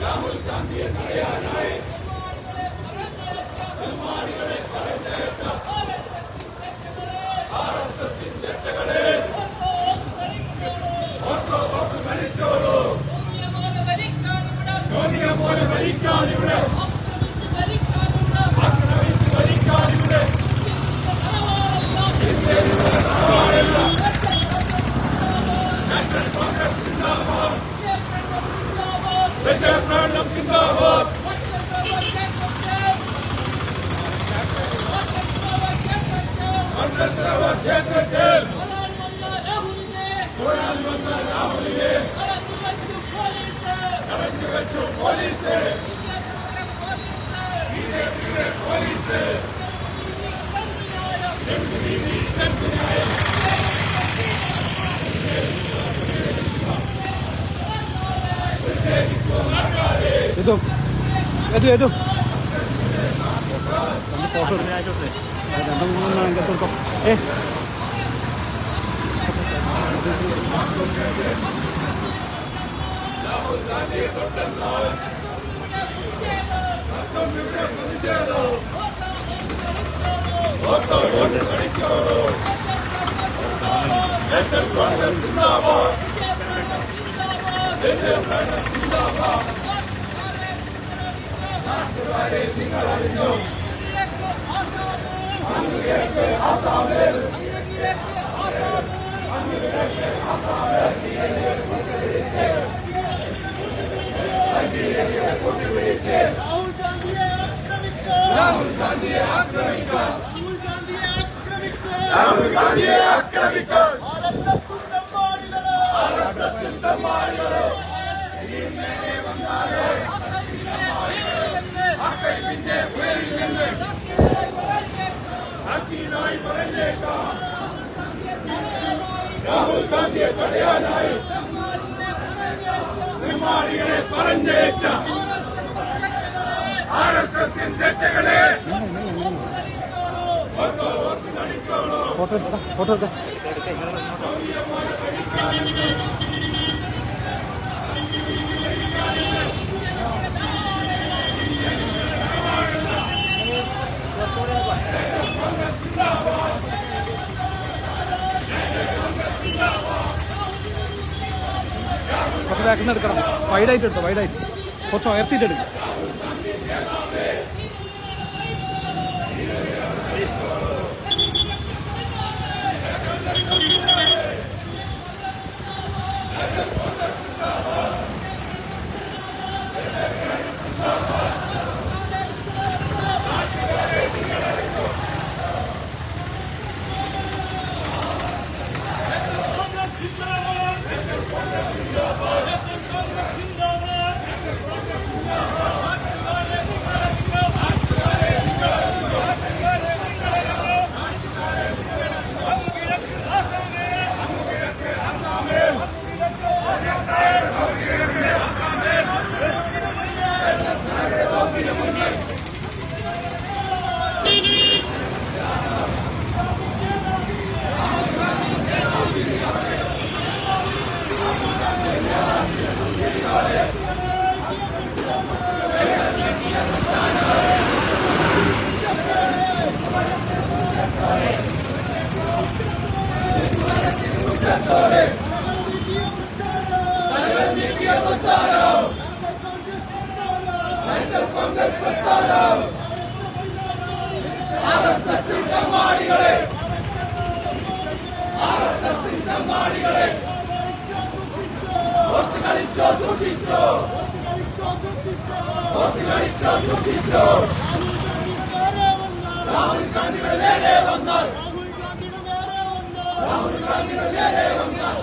രാഹുൽ ഗാന്ധിയെ തടയാനായി ഭരിച്ചോളൂ യോനിയ പോലെ ഭരിക്കാൻ ഇവിടെ ആക്രമിച്ച് ഭരിക്കാൻ ഇവിടെ നാഷണൽ കോൺഗ്രസ് സിന്ദാബാദ് ദേശപ്രകടനം സിന്ദാബാദ് അന്തർദ്രവ ക്ഷേത്രത്തിൽ തൊഴാൻ വന്ന രാഹുലിനെ തടഞ്ഞു വെച്ചു പോലീസ് പോലീസ് এতো এতো এতো এ Deixa eu ver na ആക്രമിക്കാൻ ആക്രമിക്കാൻ. രാഹുൽ ഗാന്ധിയെ ആക്രമിക്കാൻ. രാഹുൽ ഗാന്ധിയെ ആക്രമിക്കാൻ ആർഎസ്എസും തെമ്മാടികൾ ആർഎസ്എസും തെമ്മാടികളെ ആക്രമിപ്പിന്റെ പേരിൽ നിന്ന് ഹക്കീനായി പറഞ്ഞേക്കാം രാഹുൽ ഗാന്ധിയെ തടയാനായി നിർമ്മാണികളെ പറഞ്ഞയച്ച ആർ എസ് എസിൻ തെറ്റുകളെ ഫോട്ടോ ഫോട്ടോ ബാക്കിൽ എടുക്കണം വൈഡായിട്ട് എടുത്തോ വൈഡായിട്ട് കുറച്ച് ഉയർത്തിയിട്ട് എടുക്കും. രാഹുൽ ഗാന്ധിയുടെ നേരെ വന്നാൽ രാഹുൽ ഗാന്ധിയുടെ നേരെ വന്നാൽ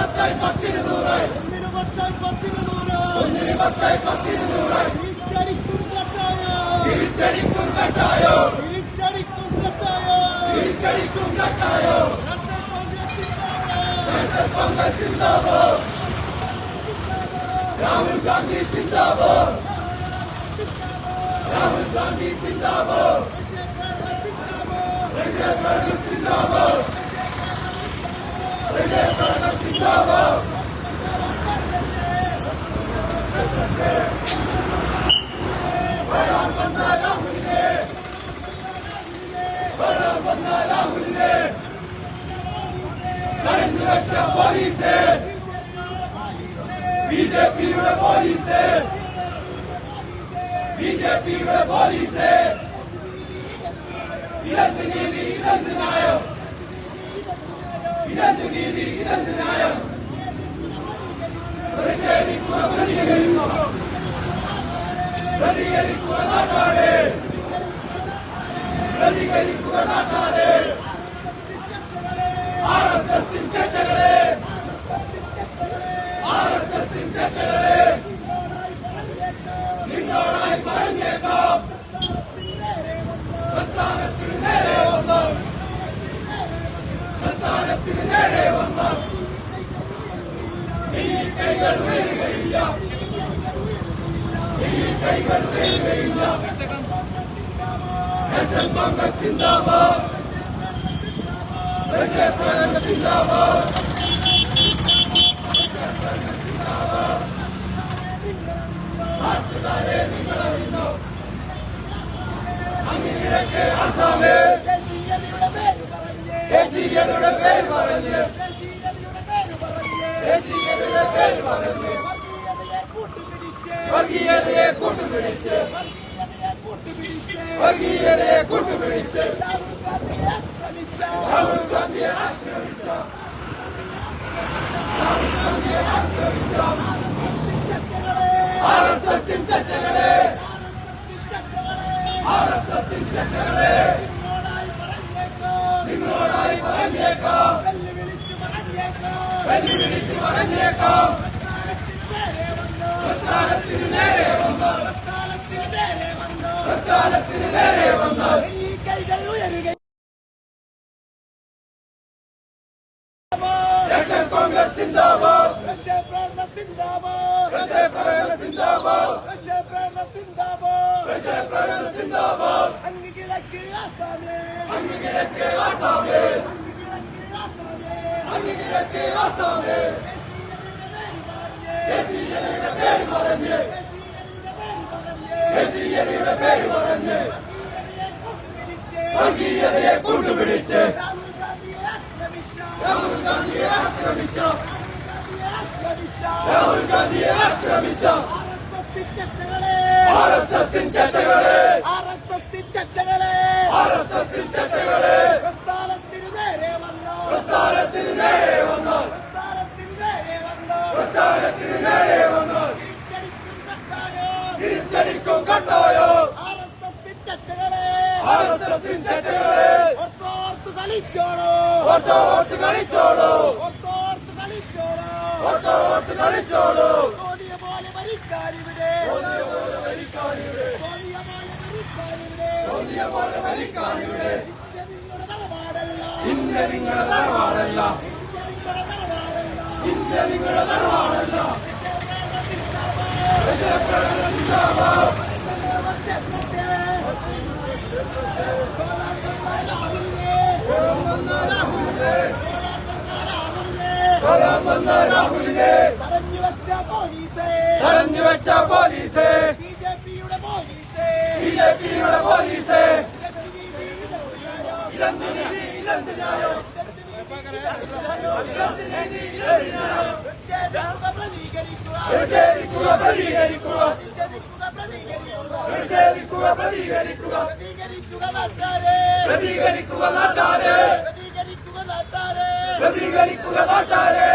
പത്തായി പത്തിന് നൂറ് ഒന്നിന് പത്തായി പത്തിന് നൂറ് ഒന്നിന് പത്തായി പത്തിന് നൂറ് തിരിച്ചടിക്കും കട്ടായോ തിരിച്ചടിക്കും കട്ടായോ തിരിച്ചടിക്കും കട്ടായോ തിരിച്ചടിക്കും കട്ടായോ കോൺഗ്രസ് സിന്ദാബോ രാഹുൽ ഗാന്ധി സിന്ദാബോ രാഹുൽ ഗാന്ധി സിന്ദാബോ സിന്ദാബോ സിന്ദാബാദ് തടഞ്ഞു വെച്ച പോലീസ് ബി ജെ പിയുടെ പോലീസ് ബി ജെ പിയുടെ പോലീസ് ഇതെന്ത് നീതി ഇതെന്ത് ന്യായം പ്രതിഷേധിക്കുക പ്രതികരിക്കുക പ്രതികരിക്കുക നാട്ടാരെ പ്രതികരിക്കുക നാട്ടാരെ ആർ എസ് എസ് ചെറ്റകളെ ആർ എസ് എസ് ചെറ്റകളെ നിങ്ങളോടായി പറഞ്ഞേക്കാം പ്രസ്ഥാനത്തിന് നേരെ വന്നു പ്രസ്ഥാനത്തിന് നേരെ വന്നു ഈ കൈകൾ ഉയരുകയില്ല ഈ പേര് പറഞ്ഞ് വർഗീയതയെ കൂട്ടുപിടിച്ച് വർഗീയതയെ കൂട്ടുപിടിച്ച് രാഹുൽ ഗാന്ധിയെ ആക്രമിച്ച ആർ എസ് എസിൻ തെറ്റുകളെ ആർ എസ് എസിൻ തെറ്റുകളെ നിങ്ങളോടായി പറഞ്ഞേക്കാം. വെല്ലുവിളിച്ച് പറഞ്ഞേക്കാം പ്രസ്ഥാനത്തിന് നേരെ വന്ന പ്രസ്ഥാനത്തിന് നേരെ കിഴക്ക് ആസാമേ ദേശീയതയുടെ പേര് പറഞ്ഞ് ദേശീയതയുടെ പേര് പറഞ്ഞ് വർഗീയതയെ കൂട്ടുപിടിച്ച് രാഹുൽ ഗാന്ധിയെ ആക്രമിച്ച രാഹുൽ ഗാന്ധിയെ ആക്രമിച്ച ആർ എസ് എസിൻ ചട്ടകളെ ആർ എസ് എസിൻ ചട്ടകളെ പ്രസ്ഥാനത്തിന് തിരിച്ചടിക്കും ചട്ടകളെ ഓർത്തോർത്ത് കളിച്ചോളൂ ഓട്ട് കളിച്ചോളൂ ഓർത്തോർത്ത് കളിച്ചോളൂ ഓട്ട് കളിച്ചോളൂ തോന്നിയ പോലെ ഭരിക്കാനിവിടെ തോന്നിയ പോലെ ഭരിക്കാനിവിടെ പുതിയ പോലെ ഭരിക്കാനിവിടെ ഇന്ത്യ നിങ്ങളുടെ തറവാടല്ല ഇന്ത്യ നിങ്ങളുടെ തറവാടല്ല. ഇന്ത്യ നിങ്ങളുടെ തറവാടല്ല. രാഹുലിനെ തടഞ്ഞു വെച്ച പോലീസേ. തടഞ്ഞു വെച്ച പോലീസ് ബി ജെ പിയുടെ പോലീസേ ബി ജെ പിയുടെ പോലീസ് ഇതെന്ത് നീതി ഇതെന്ത് ന്യായം ഇതെന്ത് നീതി ഇതെന്ത് ന്യായം പ്രതികരിക്കുക പ്രതിഷേധിക്കുക പ്രതികരിക്കുക പ്രതിഷേധിക്കുക പ്രതികരിക്കുക പ്രതിഷേധിക്കുക പ്രതികരിക്കുക പ്രതികരിക്കുക നാട്ടാരെ പ്രതികരിക്കുക നാട്ടാരെ പ്രതികരിക്കുക നാട്ടാരെ പ്രതികരിക്കുക നാട്ടാരെ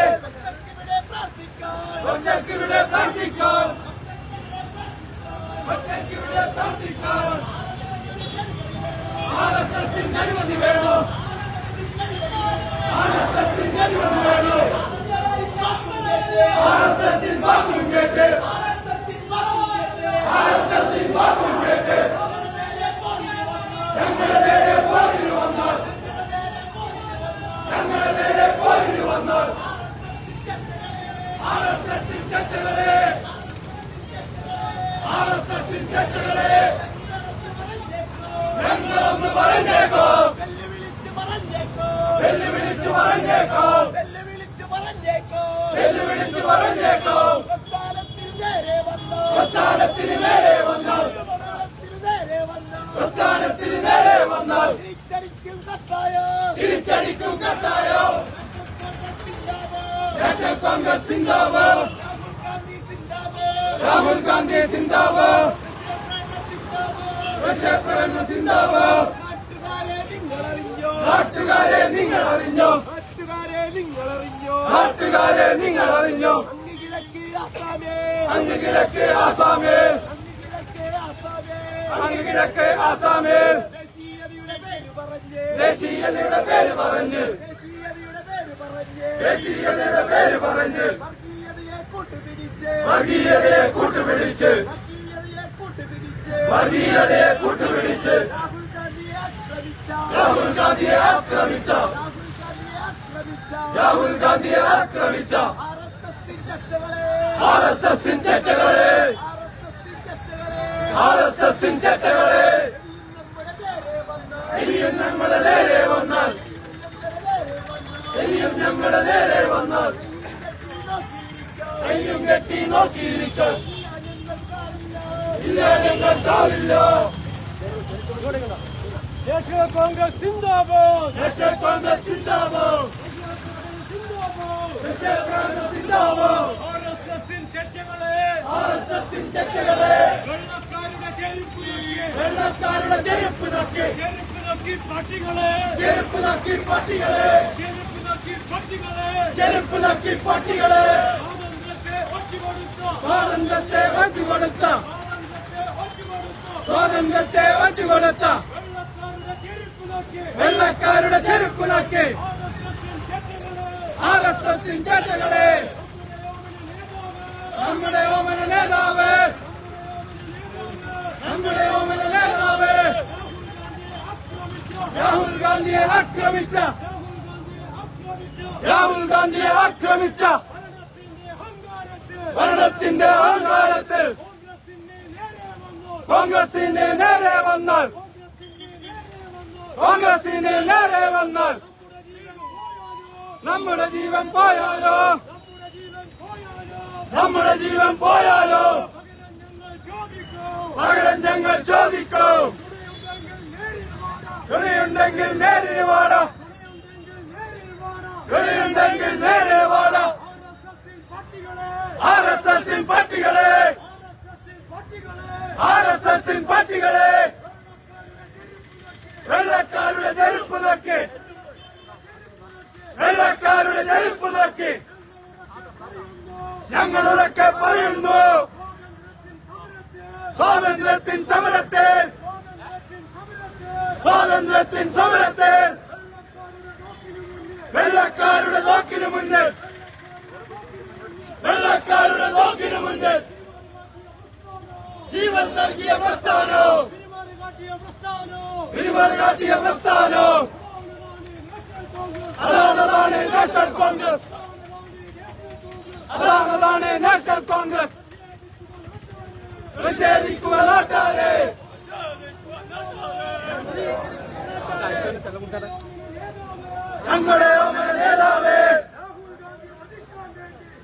ഇവിടെ പ്രാർത്ഥിക്കാൻ ഒറ്റയ്ക്കിവിടെ പ്രാർത്ഥിക്കാം ഒറ്റയ്ക്കിവിടെ പ്രാർത്ഥിക്കാം ആർ എസ് എസിന് അനുമതി വേണോ ആർ എസ് എസിന് അനുമതി വേണോ ആർ എസ് എസിന് ബാത്റൂം കേട്ട് ആർ എസ് എസ് കോൺഗ്രസ് സിന്ദാബാദ് രാഹുൽ ഗാന്ധി സിന്ദാബാദ് പ്രക്ഷേപണ സിന്ദാബാദ് നാട്ടുകാരെ നിങ്ങൾ അറിഞ്ഞോ നാട്ടുകാരെ നിങ്ങൾ അറിഞ്ഞോ നാട്ടുകാരെ നിങ്ങൾ അറിഞ്ഞോ അങ്ങ് കിഴക്ക് ആസാമേ. അങ്ങ് കിഴക്ക് ആസാമിൽ അങ്ങ് കിഴക്ക് ആസാമേ. ദേശീയതയുടെ പേര് പറഞ്ഞ്. ദേശീയതയുടെ പേര് പറഞ്ഞ്. വർഗീയതയെ കൂട്ടുപിടിച്ച്. വർഗീയതയെ കൂട്ടുപിടിച്ച് വർഗീയതയെ കൂട്ടുപിടിച്ച് വർഗീയതയെ കൂട്ടുപിടിച്ച് രാഹുൽ ഗാന്ധിയെ ആക്രമിച്ച. രാഹുൽ ഗാന്ധിയെ ആക്രമിച്ച. ആർ എസ് എസിന്റെ ചെറ്റകളെ ആർ എസ് എസിന്റെ ചെറ്റകളെ ഇനിയും നമ്മുടെ നേരെ വന്നാൽ. ഇനിയും നമ്മുടെ നേരെ വന്നാൽ. കയ്യും കെട്ടി നോക്കിയിരിക്കാൻ. ഇല്ല ഞങ്ങൾക്കാവില്ല. ദേശീയ സിന്ദാബാദ്. ദേശീയ കോൺഗ്രസ് സിന്ദാബാദ്. ദേശീയ കോൺഗ്രസ് സിന്ദാബാദ്. ആർ എസ് എസിൻ ചെറ്റകളെ എസിൻ ചെറ്റകളെ വെള്ളക്കാരുടെ ചെരുപ്പ് നോക്കി. വെള്ളക്കാരുടെ ചെരുപ്പ് നോക്കി. ചെരുപ്പ് നോക്കി പട്ടികളെ. ചെരുപ്പ് നോക്കി പട്ടികളെ. ചെരുപ്പ് നോക്കി പട്ടികളെ. ചെരുപ്പ് നോക്കി പട്ടികളെ. സ്വാതന്ത്ര്യത്തെ ഒറ്റുകൊടുത്ത സ്വാതന്ത്ര്യത്തെ ഒറ്റുകൊടുത്ത സ്വാതന്ത്ര്യത്തെ ഒറ്റുകൊടുത്ത വെള്ളക്കാരുടെ ചെരുപ്പ് നോക്കി വെള്ളക്കാരുടെ ചെരുപ്പ് നോക്കി ആർ എസ് എസിൻ ചെറ്റകളെ ആർ എസ് എസിൻ ചെറ്റകളെ നമ്മുടെ ഓമന നേതാവ്. നമ്മുടെ ഓമന നേതാവ്. രാഹുൽ ഗാന്ധിയെ ആക്രമിച്ച. രാഹുൽ ഗാന്ധിയെ ആക്രമിച്ച. ഭരണത്തിന്റെ അഹങ്കാരത്തിൽ. കോൺഗ്രസിന്റെ നേരെ വന്നാൽ കോൺഗ്രസിന്റെ നേരെ വന്നാൽ നമ്മുടെ ജീവൻ പോയാലോ? നമ്മുടെ ജീവൻ പോയാലോ? പകരം ഞങ്ങൾ ചോദിക്കും. വെളിയുണ്ടെങ്കിൽ നേരിന് വാട. വെളിയുണ്ടെങ്കിൽ നേരെ വാട. ആർ എസ് എസിൻ പട്ടികളെ. ആർ എസ് എസിൻ പട്ടികളെ വെള്ളക്കാരുടെ ചെരുപ്പ് നോക്കി ചെരുപ്പ് നോക്കി ഞങ്ങളൊക്കെ പറയുന്നു സ്വാതന്ത്ര്യത്തിൻ സമരത്തെ സ്വാതന്ത്ര്യത്തിൻ സമരത്തെ വെള്ളക്കാരുടെ ലോക്കിന് മുന്നിൽ വെള്ളക്കാരുടെ ലോക്കിന് മുന്നിൽ ജീവൻ നൽകിയ പ്രസ്ഥാനം പിരിമാറി കാട്ടിയ പ്രസ്ഥാനം. അതാണ് അതാണ് നാഷണൽ കോൺഗ്രസ്. അതാണ് അതാണ് നാഷണൽ കോൺഗ്രസ്. നിഷേധിക്കുക നാട്ടാരെ. ഞങ്ങളുടെ നേതാവേ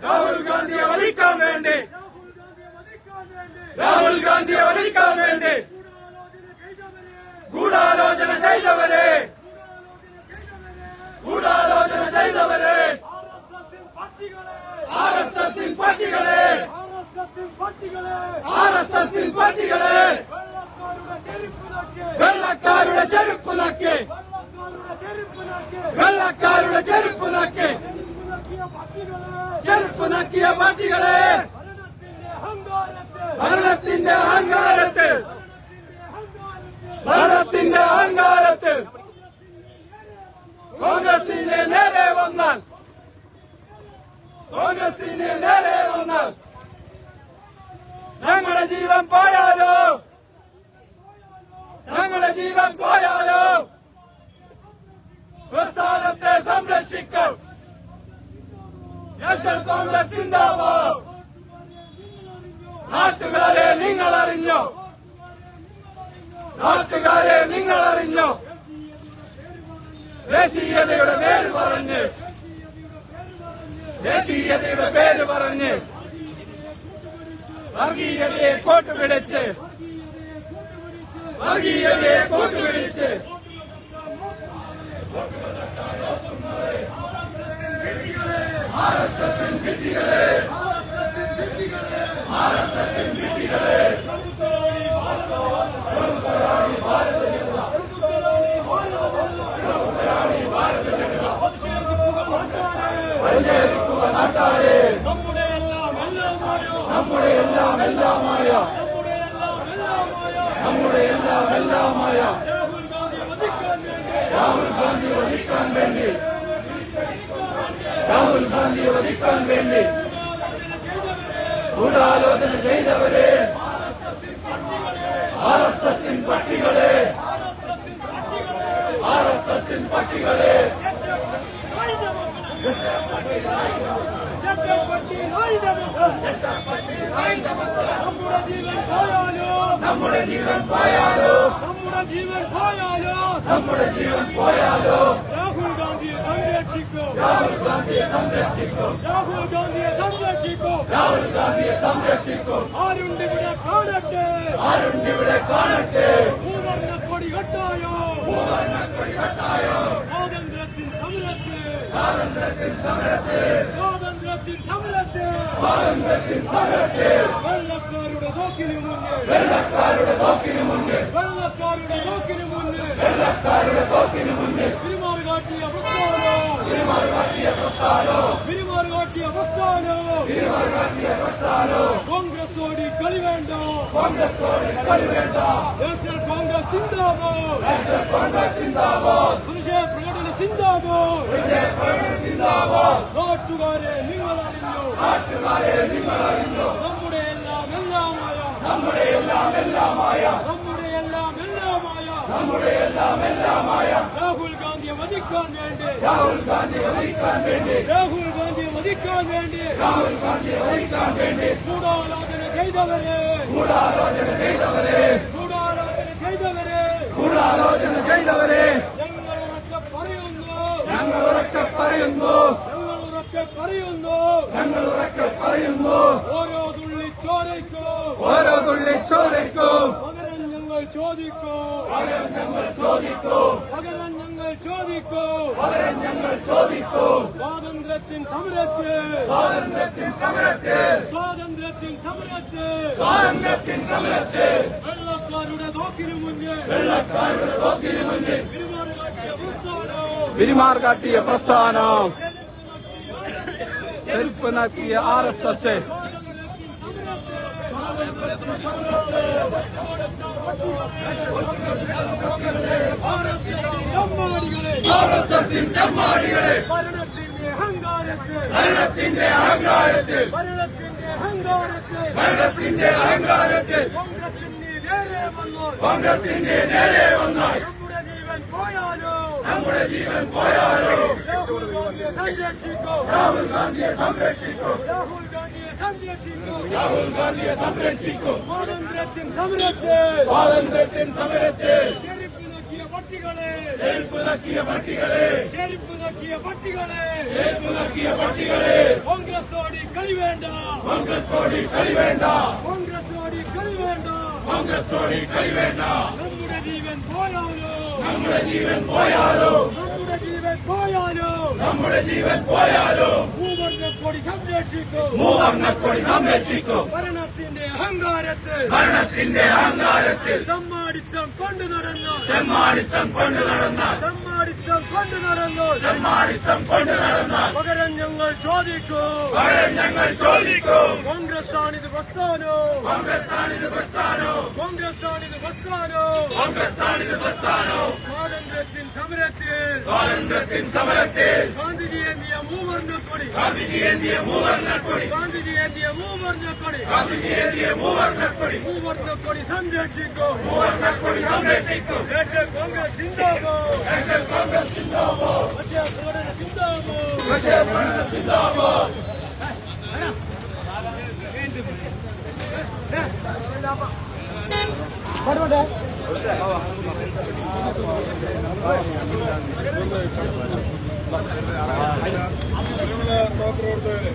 രാഹുൽ ഗാന്ധിയെ വധിക്കാൻ വേണ്ടി. രാഹുൽ ഗാന്ധിയെ വധിക്കാൻ വേണ്ടി. ഗൂഢാലോചന ചെയ്തവരെ. ചെയ്തവരെ ആർ എസ് എസിൻ പാർട്ടികളെ ആർ എസ് എസിൻ പാർട്ടികളെ വെള്ളക്കാരുടെ ചെരുപ്പ് നോക്കി വെള്ളക്കാരുടെ ചെരുപ്പ് നോക്കി ചെരുപ്പ് നക്കിയ പാർട്ടികളെ. ഭരണത്തിന്റെ അഹങ്കാരത്തിൽ ഭരണത്തിന്റെ അഹങ്കാരത്തിൽ കോൺഗ്രസിന്റെ നേരെ വന്നാൽ കോൺഗ്രസിന്റെ നേരെ വന്നാൽ ഞങ്ങളുടെ ജീവൻ പോയാലോ? ഞങ്ങളുടെ ജീവൻ പോയാലോ? പ്രസ്ഥാനത്തെ സംരക്ഷിക്കും. നാഷണൽ കോൺഗ്രസ് സിന്ദാബാദ് നാട്ടുകാരെ നിങ്ങൾ അറിഞ്ഞോ നാട്ടുകാരെ നിങ്ങൾ അറിഞ്ഞോ ദേശീയതയുടെ പേര് പറഞ്ഞ് ദേശീയതയുടെ പേര് പറഞ്ഞ് വർഗീയതയെ കോട്ടുപിടിച്ച് വർഗീയതയെ കൂട്ടുപിടിച്ച് ആർ എസ് എസിൻ എല്ലാമായ നമ്മുടെ എല്ലാം എല്ലാമായ രാഹുൽ ഗാന്ധി വധിക്കാൻ വേണ്ടി രാഹുൽ ഗാന്ധി വധിക്കാൻ രാഹുൽ ഗാന്ധി വധിക്കാൻ വേണ്ടി വേണ്ടി ഗൂഢാലോചന ചെയ്തവരെ ആർ എസ് എസിൻ പട്ടികളെ ആർ എസ് എസിൻ പട്ടികളെ നമ്മുടെ ജീവൻ പോയാലോ നമ്മുടെ ജീവൻ പോയാലോ നമ്മുടെ ജീവൻ പോയാലോ നമ്മുടെ ജീവൻ പോയാലോ രാഹുൽ ഗാന്ധിയെ സംരക്ഷിക്കൂ രാഹുൽ ഗാന്ധിയെ സംരക്ഷിക്കും രാഹുൽ ഗാന്ധിയെ സംരക്ഷിക്കൂ രാഹുൽ ഗാന്ധിയെ സംരക്ഷിക്കും ആരുണ്ട് ഇവിടെ കാണട്ടെ ആരുണ്ട് ഇവിടെ കാണട്ടെ മൂവർണ കൊടി കെട്ടായോ സ്വാതന്ത്ര്യത്തിൻ സമരത്തെ സ്വാതന്ത്ര്യത്തിൻ സമരത്തെ സ്വാതന്ത്ര്യത്തിൻ സമരത്തെ സ്വാതന്ത്ര്യത്തിൻ സമരത്തെ വെള്ളക്കാരുടെ നോക്കിന് മുന്നിൽ വെള്ളക്കാരുടെ തോക്കിന് മുന്നിൽ വെള്ളക്കാരുടെ നോക്കിന് മുന്നിൽ വെള്ളക്കാരുടെ തോക്കിന് മുന്നിൽ പെരുമാറ് കാട്ടിയ പ്രസ്ഥാനോ പെരുമാൾ കാട്ടിയ പ്രസ്ഥാനോ പെരുമാറ് കാട്ടിയ പ്രസ്ഥാനോ പെരുമാൾ കാട്ടിയ പ്രസ്ഥാനോ കോൺഗ്രസോടി കളി വേണ്ട കോൺഗ്രസോട് കളി വേണ്ട നാഷണൽ കോൺഗ്രസ് സിന്ദാബാദ് നാഷണൽ കോൺഗ്രസ് സിന്ദാബാദ് പുരുഷ പ്രകടന സിന്ദാബാദ് വിജയപ്രകടന സിന്ദാബാദ് നാട്ടുകാരെ നിങ്ങൾ അറിഞ്ഞു നാട്ടുകാരെ നിങ്ങൾ അറിഞ്ഞു നമ്മുടെ എല്ലാം എല്ലാമായ നമ്മുടെ എല്ലാം എല്ലാമായ നമ്മുടെ എല്ലാം എല്ലാമായ നമ്മുടെ എല്ലാം എല്ലാമായ രാഹുൽ ഗാന്ധിയെ വധിക്കാൻ വേണ്ടി രാഹുൽ ഗാന്ധി വഹിക്കാൻ വേണ്ടി രാഹുൽ ഗാന്ധിയെ വധിക്കാൻ വേണ്ടി രാഹുൽ ഗാന്ധി വഹിക്കാൻ വേണ്ടി ഗൂഢാലോചന ചെയ്തവരെ ഗൂഢാലോചന ചെയ്തവരെ ഗൂഢാലോചന ചെയ്തവരെ ഗൂഢാലോചന ചെയ്തവരെ ഞങ്ങൾ ഉറക്കെ പറയുന്നു ഞങ്ങൾ ഉറക്കെ പറയുന്നു ഞങ്ങൾ ഉറക്കെ പറയുന്നു. ഞങ്ങൾ ഉറക്കെ പറയുന്നു. ഓരോ തുള്ളി ചോരയ്ക്കോ. ഓരോ തുള്ളി ചോരയ്ക്കും. പകരം ഞങ്ങൾ ചോദിക്കും. പകരം ഞങ്ങൾ ചോദിക്കും. പകരം ഞങ്ങൾ ചോദിക്കും. പകരം ഞങ്ങൾ ചോദിക്കും. സ്വാതന്ത്ര്യത്തിൻ സമരത്തിൽ. സ്വാതന്ത്ര്യത്തിൻ സമരത്തിൽ. സ്വാതന്ത്ര്യത്തിൻ സമരത്തിൽ. സ്വാതന്ത്ര്യത്തിൻ സമരത്തിൽ. വെള്ളക്കാരുടെ നോക്കിനു മുന്നിൽ. വെള്ളക്കാരുടെ തോക്കിന് മുന്നിൽ. പെരുമാർ കാട്ടിയ പ്രസ്ഥാനം. ചെരുപ്പ് നാക്കിയ ആർ എസ് എസ് ഭരണത്തിന്റെ അഹങ്കാരത്തിൽ ഭരണത്തിന്റെ അഹങ്കാരത്തിൽ കോൺഗ്രസിന്റെ നേരെ വന്നാൽ നമ്മുടെ ജീവൻ പോയാലോ നമ്മുടെ ജീവൻ പോയാലോ രാഹുൽ ഗാന്ധിയെ സംരക്ഷിക്കൂ രാഹുൽ ഗാന്ധിയെ സംരക്ഷിക്കും രാഹുൽ ഗാന്ധിയെ സംരക്ഷിക്കൂ രാഹുൽ ഗാന്ധിയെ സംരക്ഷിക്കും സ്വാതന്ത്ര്യത്തിൻ സമരത്തിൽ സ്വാതന്ത്ര്യത്തിൻ സമരത്തിൽ ചെരുപ്പ് നക്കിയ പട്ടികളെ ചെരുപ്പ് നക്കിയ പട്ടികളെ ചെരുപ്പ് നക്കിയ പട്ടികളെ ചെരുപ്പ് നക്കിയ പട്ടികളെ കോൺഗ്രസോടി കളി വേണ്ട കോൺഗ്രസോടി കളി വേണ്ട കോൺഗ്രസോടി കളി വേണ്ട കോൺഗ്രസോടി കളി വേണ്ട നമ്മുടെ ജീവൻ പോയാലോ നമ്മുടെ ജീവൻ പോയാലോ നമ്മുടെ ജീവൻ പോയാലോ നമ്മുടെ ജീവൻ പോയാലോ മൂവർണക്കൊടി സംരക്ഷിക്കും മൂവർണക്കൊടി സംരക്ഷിക്കും ഭരണത്തിന്റെ അഹങ്കാരത്തിൽ ഭരണത്തിന്റെ അഹങ്കാരത്തിൽ തമ്മാടിത്തം കൊണ്ടു നടന്ന തെമ്മാടിത്തം കൊണ്ടു നടന്നാൽ തമ്മാടിത്തം കൊണ്ടു നടന്നു തെമ്മാടിത്തം കൊണ്ടു നടന്നു പകരം ഞങ്ങൾ ചോദിക്കൂ. പകരം ഞങ്ങൾ ചോദിക്കൂ. കോൺഗ്രസ് ആണിത് വസ്താനോ കോൺഗ്രസ് ആണിത് വസ്താനോ കോൺഗ്രസ് ആണിത് വസ്താനോ കോൺഗ്രസ് ആണിത് വസ്താനോ സ്വാതന്ത്ര്യത്തിൻ സമരത്തിൽ സ്വാതന്ത്ര്യത്തിൻ സമരത്തിൽ ഗാന്ധിജി എന്തിയ മൂവർണക്കൊടി. ഗാന്ധിജി ഏന്തിയ മൂവർണക്കൊടി. ഗാന്ധിജി എന്തിയ മൂവർണക്കൊടി. ഗാന്ധിജി എന്തിയ മൂവർണക്കൊടി. മൂവർണക്കൊടി സംരക്ഷിക്കൂ. മൂവർണക്കൊടി സംരക്ഷിക്കും. കോൺഗ്രസ് സിന്ദാബാദ് നാഷണൽ കോൺഗ്രസ് സിന്ദാബാദ് ദേശീയ പ്രകടന സിന്ദാബാദ് വിജയപ്രകടന സിന്ദാബാദ് പ്രിയമുള്ള സഹപ്രവർത്തകരെ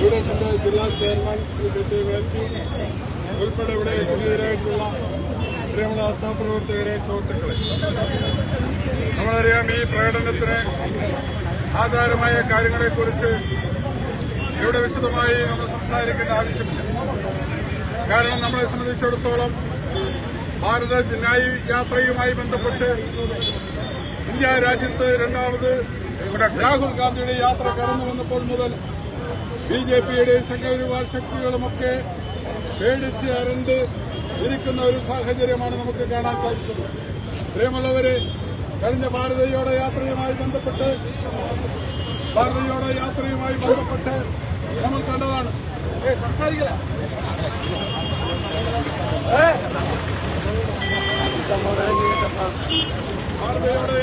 യൂണിറ്റിന്റെ ജില്ലാ ചെയർമാൻ ശ്രീ കെ വേൽപ്പി ഉൾപ്പെടെ ഇവിടെ സ്ഥിതിരായിട്ടുള്ള പ്രിയമുള്ള പ്രവർത്തകരെ സുഹൃത്തുക്കളെ നമ്മളറിയാം ഈ പ്രകടനത്തിന് ആധാരമായ കാര്യങ്ങളെക്കുറിച്ച് ഇവിടെ വിശദമായി നമ്മൾ സംസാരിക്കേണ്ട ആവശ്യമില്ല. കാരണം നമ്മളെ സംബന്ധിച്ചിടത്തോളം ഭാരത ന്യായ യാത്രയുമായി ബന്ധപ്പെട്ട് ഇന്ത്യ രാജ്യത്ത് രണ്ടാമത് ഇവിടെ രാഹുൽ ഗാന്ധിയുടെ യാത്ര കടന്നു വന്നപ്പോൾ മുതൽ ബി ജെ പിയുടെ സംഘപരിവാർ ശക്തികളുമൊക്കെ പേടിച്ച് അരണ്ട് ഇരിക്കുന്ന ഒരു സാഹചര്യമാണ് നമുക്ക് കാണാൻ സാധിച്ചത്. പ്രിയമുള്ളവരെ കഴിഞ്ഞ ഭാരതീയോടെ യാത്രയുമായി ബന്ധപ്പെട്ട് ഭാരതീയോടെ യാത്രയുമായി ബന്ധപ്പെട്ട് നമ്മൾ കണ്ടതാണ്. സംസാരിക്കില്ല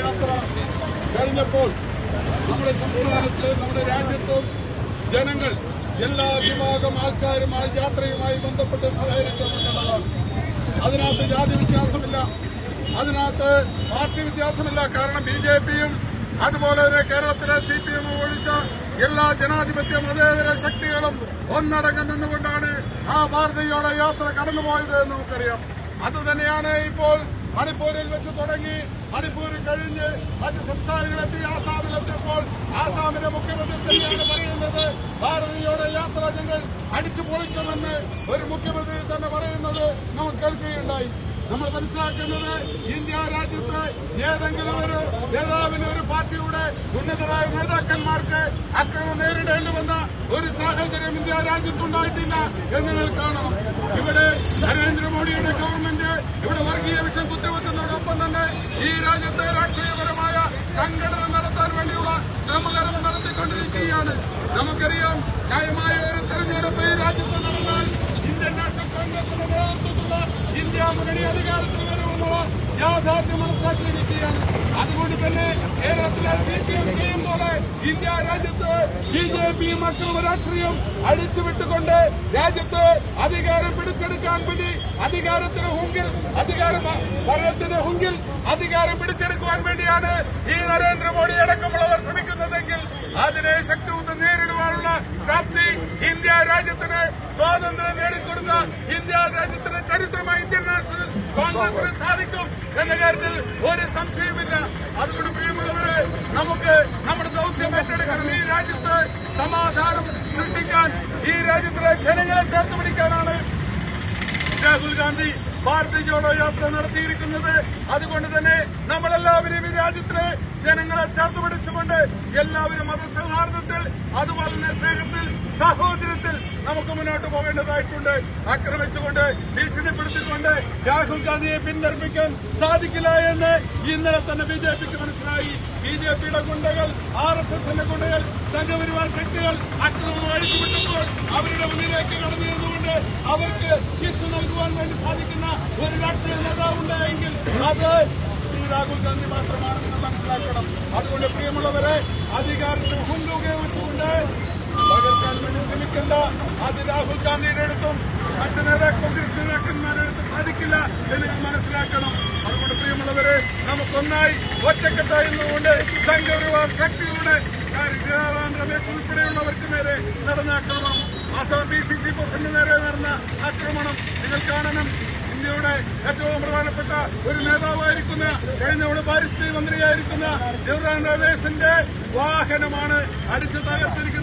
യാത്ര കഴിഞ്ഞപ്പോൾ നമ്മുടെ സംസ്ഥാനത്ത് നമ്മുടെ രാജ്യത്തും ജനങ്ങൾ എല്ലാ വിഭാഗം ആൾക്കാരും ആ യാത്രയുമായി ബന്ധപ്പെട്ട് സഹകരിച്ചിട്ടുള്ളതാണ് അതിനകത്ത് ജാതി വ്യത്യാസമില്ല. അതിനകത്ത് പാർട്ടി വ്യത്യാസമില്ല. കാരണം ബി ജെ പിയും അതുപോലെ തന്നെ കേരളത്തിലെ സി പി എം ഒഴിച്ച എല്ലാ ജനാധിപത്യ മതേതര ശക്തികളും ഒന്നടങ്കം നിന്നുകൊണ്ടാണ് ആ ഭാരതീയോടെ യാത്ര കടന്നുപോയത് എന്ന് നമുക്കറിയാം. അതുതന്നെയാണ് ഇപ്പോൾ മണിപ്പൂരിൽ വെച്ച് തുടങ്ങി മണിപ്പൂർ കഴിഞ്ഞ് മറ്റ് സംസ്ഥാനങ്ങളെത്തി ആസാമിലെത്തിയപ്പോൾ ആസാമിലെ മുഖ്യമന്ത്രി തന്നെയാണ് പറയുന്നത്. ഭാരതീയോടെ യാത്ര ഞങ്ങൾ അടിച്ചു പൊളിക്കുമെന്ന് ഒരു മുഖ്യമന്ത്രി തന്നെ പറയുന്നത് നമുക്ക് കേൾക്കുകയുണ്ടായി. നമ്മൾ മനസ്സിലാക്കുന്നത് ഇന്ത്യ രാജ്യത്ത് ഏതെങ്കിലും ഒരു നേതാവിന് ഒരു പാർട്ടിയുടെ ഉന്നതരായ നേതാക്കന്മാർക്ക് അക്രമം നേരിടേണ്ടി വന്ന ഒരു സാഹചര്യം ഇന്ത്യ രാജ്യത്തുണ്ടായിട്ടില്ല എന്ന് നിങ്ങൾ കാണണം. ഇവിടെ നരേന്ദ്രമോദിയുടെ ഗവൺമെന്റ് ഇവിടെ വർഗീയ വിഷം കുത്തിവെക്കുന്നതോടൊപ്പം തന്നെ ഈ രാജ്യത്തെ രാഷ്ട്രീയപരമായ സംഘടന നടത്താൻ വേണ്ടിയുള്ള ശ്രമകരം നടത്തിക്കൊണ്ടിരിക്കുകയാണ്. നമുക്കറിയാം ന്യായമായ ഒരു തെരഞ്ഞെടുപ്പ് ഈ രാജ്യത്ത് നടന്നാൽ ഇന്ത്യൻ നാഷണൽ കോൺഗ്രസിന്റെ നേതൃത്വത്തിലുള്ള ഇന്ത്യ മുന്നണി അധികാരത്തിൽ വരുമെന്നുള്ള യാഥാർത്ഥ്യം മനസ്സിലാക്കിയിരിക്കുകയാണ്. അതുകൊണ്ട് തന്നെ കേരളത്തിലെ സി പി എം ചെയ്യുമ്പോൾ ഇന്ത്യ രാജ്യത്ത് ബി ജെ പി മറ്റുള്ള രാഷ്ട്രീയം അടിച്ചുവിട്ടുകൊണ്ട് രാജ്യത്ത് അധികാരം പിടിച്ചെടുക്കാൻ വേണ്ടി അധികാരത്തിന് ഹുങ്കിൽ അധികാരം ഭരണത്തിന് ഹുങ്കിൽ അധികാരം പിടിച്ചെടുക്കുവാൻ വേണ്ടിയാണ് ഈ നരേന്ദ്രമോദി അടക്കമുള്ളവർ ശ്രമിക്കുന്നതെങ്കിൽ അതിനെ ശക്തിയുക്തം നേരിടുവാനുള്ള പ്രാപ്തി ഇന്ത്യ രാജ്യത്തിന് സ്വാതന്ത്ര്യം നേടിക്കൊടുത്ത ഇന്ത്യ രാജ്യത്തിന് ചരിത്രമായി ഇന്ത്യൻ നാഷണൽ കോൺഗ്രസിന് സാധിക്കും എന്ന കാര്യത്തിൽ ഒരു സംശയമില്ല അതുകൊണ്ട് പ്രിയമുള്ളവരെ നമുക്ക് നമ്മുടെ ദൗത്യം ഏറ്റെടുക്കണം. ഈ രാജ്യത്ത് സമാധാനം സൃഷ്ടിക്കാൻ ഈ രാജ്യത്തിലെ ജനങ്ങളെ ചേർത്ത് പിടിക്കാനാണ് രാഹുൽ ഗാന്ധി ഭാരതീയ ജോഡോ യാത്ര നടത്തിയിരിക്കുന്നത്. അതുകൊണ്ട് തന്നെ നമ്മളെല്ലാവരും ഈ രാജ്യത്തിലെ ജനങ്ങളെ ചേർത്ത് പിടിച്ചുകൊണ്ട് എല്ലാവരും മതസൗഹാർദ്ദത്തിൽ അതുപോലെ തന്നെ സ്നേഹത്തിൽ സഹോദരത്തിൽ നമുക്ക് മുന്നോട്ട് പോകേണ്ടതായിട്ടുണ്ട്. ആക്രമിച്ചുകൊണ്ട് ഭീഷണിപ്പെടുത്തിക്കൊണ്ട് രാഹുൽ ഗാന്ധിയെ പിന്തർപ്പിക്കാൻ സാധിക്കില്ല എന്ന് ഇന്നലെ തന്നെ ബി ജെ പിക്ക് മനസ്സിലായി. ബി ജെ പിയുടെ ഗുണ്ടകൾ ആർ എസ് എസിന്റെ ഗുണ്ടകൾ സംഘപരിവാർ ശക്തികൾ അക്രമം അഴിച്ചുവിട്ടപ്പോൾ അവരുടെ മുന്നിലേക്ക് കടന്നു നിന്നുകൊണ്ട് അവർക്ക് ശിക്ഷ നൽകുവാൻ വേണ്ടി സാധിക്കുന്ന ഒരു രാഷ്ട്രീയ നേതാവ് എങ്കിൽ അത് ശ്രീ രാഹുൽ ഗാന്ധി മാത്രമാണെന്ന് മനസ്സിലാക്കണം. അതുകൊണ്ട് പ്രിയമുള്ളവരെ അധികാരത്തിൽ ഹുണ്ട് ഉപയോഗിച്ചുകൊണ്ട് തകർക്കാൻ വേണ്ടി ശ്രമിക്കേണ്ട അത് രാഹുൽ ഗാന്ധിയുടെ അടുത്തും മറ്റ് നേതാ കോൺഗ്രസ് നേതാക്കന്മാരുടെ അടുത്തും സാധിക്കില്ല എന്ന് മനസ്സിലാക്കണം. അതുകൊണ്ട് പ്രിയമുള്ളവരെ നമുക്കൊന്നായി ഒറ്റക്കെട്ടായി നിന്നുകൊണ്ട് സംഘപരിവാർ ശക്തികളുടെ രമേശ് ഉൾപ്പെടെയുള്ളവർക്ക് നേരെ നടന്ന ആക്രമണം Assam P C C president നേരെ നടന്ന ആക്രമണം നിങ്ങൾ കാണണം. ഇന്ത്യയുടെ ഏറ്റവും പ്രധാനപ്പെട്ട ഒരു നേതാവായിരിക്കുന്ന കഴിഞ്ഞ പാരിസ്ഥിതിക മന്ത്രിയായിരിക്കുന്ന ജവഹർലാൽ രമേശിന്റെ വാഹനമാണ് അടിച്ചു തകർത്തിരിക്കുന്നത്.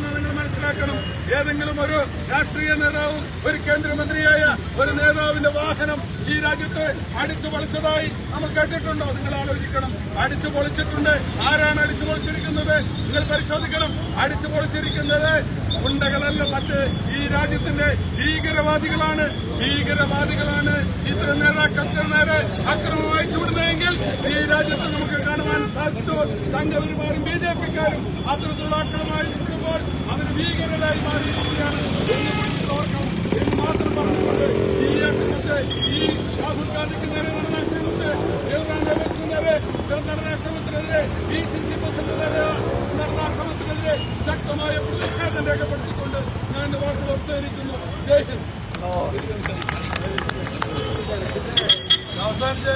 മനസ്സിലാക്കണം ഏതെങ്കിലും ഒരു രാഷ്ട്രീയ നേതാവും ഒരു കേന്ദ്രമന്ത്രിയായ ഒരു നേതാവിന്റെ വാഹനം ഈ രാജ്യത്തെ അടിച്ചു പൊളിച്ചതായി നമ്മൾ കേട്ടിട്ടുണ്ടോ? നിങ്ങൾ ആലോചിക്കണം. അടിച്ചു പൊളിച്ചിട്ടുണ്ട്. ആരാണ് അടിച്ചു പൊളിച്ചിരിക്കുന്നത്? നിങ്ങൾ പരിശോധിക്കണം. അടിച്ചു പൊളിച്ചിരിക്കുന്നത് ഗുണ്ടകളല്ല മറ്റ് ഈ രാജ്യത്തിന്റെ ഭീകരവാദികളാണ്. ഭീകരവാദികളാണ്. ഇത്തരം നേതാക്കൾക്ക് നേരെ അക്രമം അയച്ചുവിടുന്നതെങ്കിൽ ഈ രാജ്യത്ത് നമുക്ക് കാണുവാൻ സാധിച്ചു. സംഘപരിമാരും ബി ജെ പിക്കാരും അത്തരത്തിലുള്ള അക്രമം അയച്ചുവിടുമ്പോൾ അവർ ഭീകരരായി മാറിയിരിക്കുകയാണ് ഓർക്കണം എന്ന് മാത്രം പറഞ്ഞുകൊണ്ട് ഈ അക്രമത്തെ ഈ രാഹുൽ ഗാന്ധിക്ക് നേരെ നടന്ന അക്രമത്തെ ജവഹർലാൽ രമേശിന് നേരെ നടന്ന അക്രമത്തിനെതിരെ ബി സി സി നേരെ നടന്ന അക്രമത്തിനെതിരെ ശക്തമായ പ്രതിഷേധം രേഖപ്പെടുത്തിക്കൊണ്ട് ഞാൻ എന്റെ വാക്കുകൾ അവസാനിക്കുന്നു. ജയ് ഹിന്ദ്. അവസാനിച്ച